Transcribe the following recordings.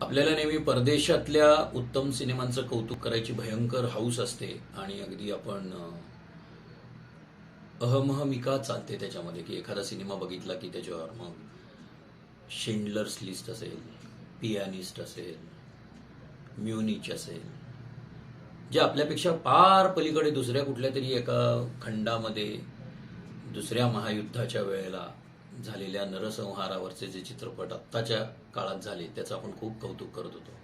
आपल्याला नेहमी परदेशातल्या उत्तम सिनेमांचं कौतुक करायची भयंकर हाऊस असते आणि अगदी आपण अहमहमिका चालते त्याच्यामध्ये की एखादा सिनेमा बघितला की त्याच्यावर मग शिंडलर्स लिस्ट असेल पियानिस्ट असेल म्युनिच असेल जे आपल्यापेक्षा पार पलीकडे दुसऱ्या कुठल्या तरी एका खंडामध्ये दुसऱ्या महायुद्धाच्या वेळेला झालेल्या नरसंहारावरचे जे चित्रपट आत्ताच्या काळात झाले त्याचं आपण खूप कौतुक करत होतो.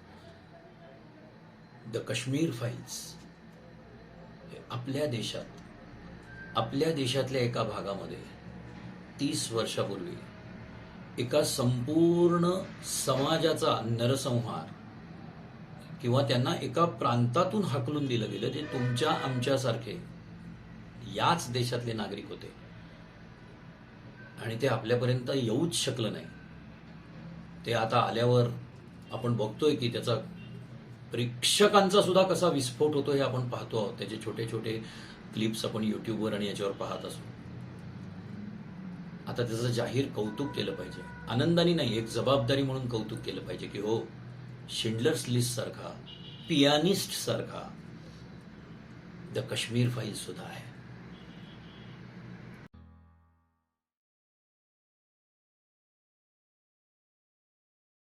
द काश्मीर फाईल्स आपल्या देशात आपल्या देशातल्या एका भागामध्ये तीस वर्षापूर्वी एका संपूर्ण समाजाचा नरसंहार किंवा त्यांना एका प्रांतातून हाकलून दिलं गेलं जे तुमच्या आमच्यासारखे याच देशातले नागरिक होते. आणि ते आपल्यापर्यंत येऊच शकलं नाही. ते आता आल्यावर आपण बघतोय की त्याचा प्रेक्षकांचा सुद्धा कसा विस्फोट होतो हे आपण पाहतो आहोत. त्याचे छोटे छोटे क्लिप्स आपण युट्यूबवर आणि याच्यावर पाहत असतो आता त्याचं जाहीर कौतुक केलं पाहिजे. आनंदाने नाही एक जबाबदारी म्हणून कौतुक केलं पाहिजे की हो शिंडलर्स लिस्ट सारखा पियानिस्ट सारखा द काश्मीर फाईल सुद्धा आहे.